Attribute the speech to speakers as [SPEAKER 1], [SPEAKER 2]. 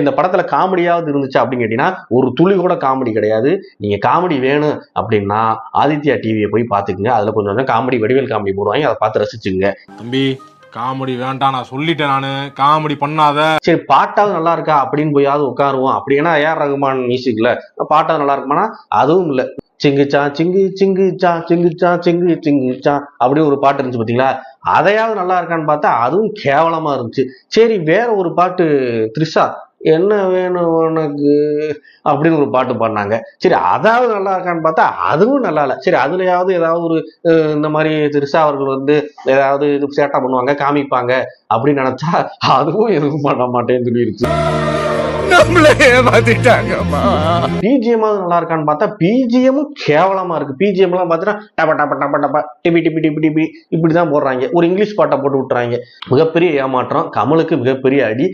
[SPEAKER 1] இந்த படத்துல காமெடியாவது இருந்துச்சு அப்படின்னு கேட்டீங்கன்னா ஒரு துளி கூட காமெடி கிடையாது. நீங்க காமெடி வேணும் அப்படின்னா ஆதித்யா டிவியை போய் பாத்துக்குங்க அதுல கொஞ்சம் கொஞ்சம் காமெடி வடிவேல் காமெடி போடுவாங்க. அதை பார்த்து ரசிச்சுங்க
[SPEAKER 2] தம்பி காமெடி வேண்டாம் நான் சொல்லிட்டேன் நானு. காமெடி பண்ணாத.
[SPEAKER 1] சரி பாட்டாவது நல்லா இருக்கா அப்படின்னு போயாவது உட்காருவோம். அப்படின்னா ஏஆர் ரகுமான் மியூசிக்ல பாட்டாவது நல்லா இருக்குமானா அதுவும் இல்ல. சிங்குச்சா சிங்கு சிங்குச்சா சிங்குச்சா சிங்கு சிங்குச்சா அப்படின்னு ஒரு பாட்டு இருந்துச்சு பாத்தீங்களா? அதையாவது நல்லா இருக்கான்னு பார்த்தா அதுவும் கேவலமா இருந்துச்சு. சரி வேற ஒரு பாட்டு த்ரிஷா என்ன வேணும் உனக்கு? அப்படின்னு ஒரு பாட்டு பாடினாங்க. சரி அதாவது நல்லா இருக்கான்னு பார்த்தா அதுவும் நல்லா இல்லை. சரி அதுலயாவது ஏதாவது ஒரு இந்த மாதிரி த்ரிஷா அவர்கள் வந்து ஏதாவது இது சேட்டை பண்ணுவாங்க காமிப்பாங்க அப்படின்னு நினைச்சா அதுவும் எதுவும் பண்ண மாட்டேன்னு சொல்லிருச்சு.
[SPEAKER 2] நம்மளே ஏமாத்திட்டாங்கம்மா.
[SPEAKER 1] பிஜிஎம் நல்லா இருக்கான்னு பார்த்தா பிஜிஎம்மும் கேவலமா இருக்கு. பிஜிஎம் எல்லாம் பார்த்தீங்கன்னா டப டப டப டப டிபி டிபி டிபி டிபி இப்படிதான் போடுறாங்க. ஒரு இங்கிலீஷ் பாட்டை போட்டு விட்டுறாங்க. மிகப்பெரிய ஏமாற்றம் கமலுக்கு மிகப்பெரிய அடி.